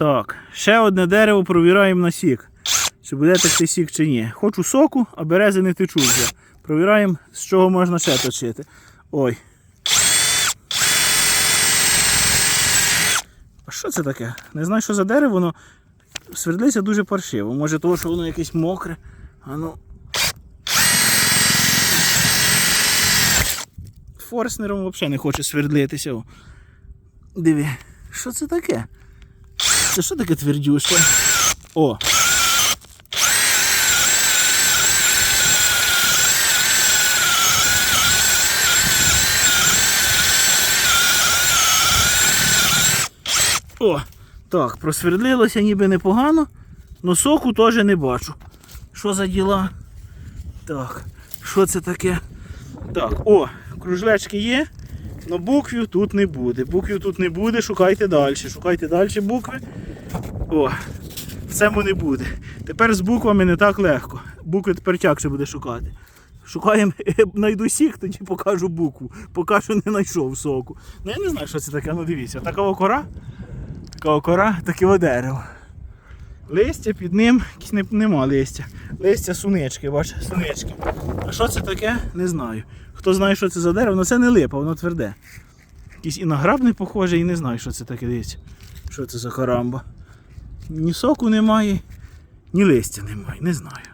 Так, ще одне дерево провіраємо на сік. Чи буде текти сік чи ні. Хочу соку, а берези не течуть вже. Провіраємо, з чого можна ще точити. Ой. А що це таке? Не знаю, що за дерево, воно свердлиться дуже паршиво. Може того, що воно якесь мокре. А ну. Форснером взагалі не хоче свердлитися. Диви, що це таке? Це що таке твердюшка? О! О! Так, просвердлилося ніби непогано, но соку теж не бачу. Що за діла? Так, що це таке? Так, о, кружлечки є, але буквів тут не буде. Буквів тут не буде, шукайте далі. Шукайте далі букви. О, в цьому не буде. Тепер з буквами не так легко. Букви тепер тягше буде шукати. Шукаємо, знайду сік, тоді покажу букву. Поки що не знайшов соку. Ну я не знаю, що це таке. Ну дивіться, така кора, така кора, таке дерево. Листя під ним, якісь нема листя. Листя сунички, бач, сунички. А що це таке? Не знаю. Хто знає, що це за дерево, ну це не липа, воно тверде. Якийсь і награбний похоже, і не знаю, що це таке дивіться. Що це за карамба. Ні соку немає, ні листя немає, не знаю.